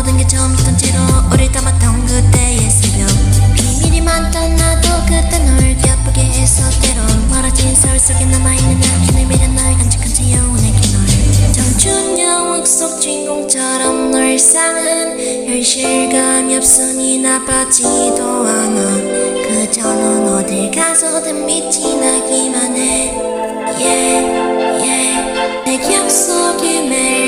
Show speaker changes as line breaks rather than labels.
모든 게 처음이던 채로 우릴 담았던 그때의 새벽. 비밀이 많던 나도 그때 널 기쁘게 해서 때로 멀어진 서울 속에 남아있는 나의 미련 널 간직한 채 영원하게 널 청춘 영웅 속 주인공처럼 널 사는 현실감이 없으니 나빠지도 않아. 그저 넌 어딜 가서든 빛이 나기만 해. Yeah, yeah. 내 기억 속에 매일